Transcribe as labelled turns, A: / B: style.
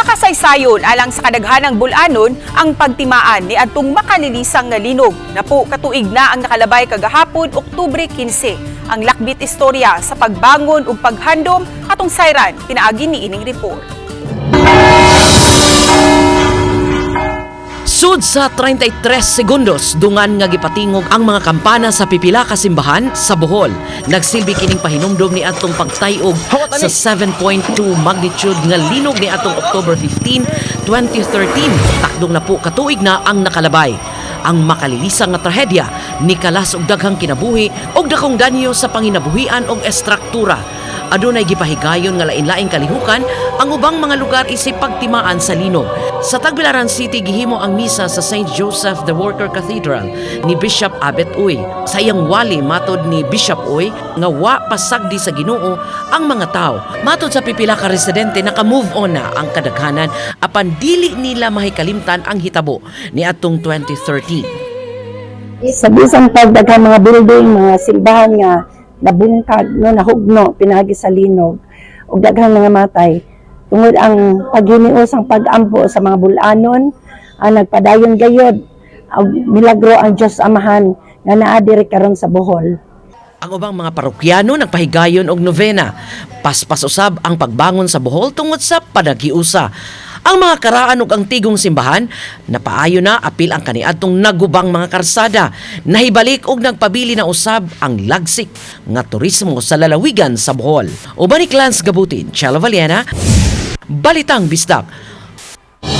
A: makasaysayon alang sa kadaghanang bulanon ang pagtimaan ni adtong makalilisang nga linog. Napo katuig na ang nakalabay kagahapon Oktubre 15. Ang lakbit istorya sa pagbangon ug paghandom atong sayran pinaagi ni ining report.
B: Sud sa 33 segundos, dungan nga gipatingog ang mga kampana sa pipila ka simbahan sa Bohol. Nagsilbi kining pahinumdom ni atong pagtayog sa 7.2 magnitude nga linog ni atong October 15, 2013. Takdong na po katuig na ang nakalabay. Ang makalilisang nga trahedya ni kalas og daghang kinabuhi og dakong danyo sa panginabuhian og estruktura. Adunay gipahigayon nga lain-laing kalihukan ang ubang mga lugar isip pagtimaan sa linog. Sa Tagbilaran City gihimo ang misa sa St. Joseph the Worker Cathedral ni Bishop Abet Uy. Sa iyang wali matod ni Bishop Uy nga wa pasagdi sa Ginoo ang mga tao. Matod sa pipila ka residente naka-move on na ang kadaghanan apan dili nila mahikalimtan ang hitabo ni atong 2013.
C: Sa bisang pagdaghang mga building, mga simbahan nga nabungkag, no, nahugno, pinagi sa linog, ug daghang mga matay. Tungod ang paghinios ang pagampo sa mga bulanon, ang nagpadayon gayod, ang milagro ang Diyos Amahan nga naa diri karon sa Bohol.
B: Ang ubang mga parokyano nagpahigayon og novena. Paspas usab ang pagbangon sa Bohol tungod sa panagiusa. Ang mga karaan ug ang tigong simbahan napaayo na apil ang kaniadtong nagubang mga karsada. Nahibalik og nagpabili na usab ang lagsik nga turismo sa lalawigan sa Bohol. Uban ni Clans Gabutin, Chela Valiena, Balitang Bistak,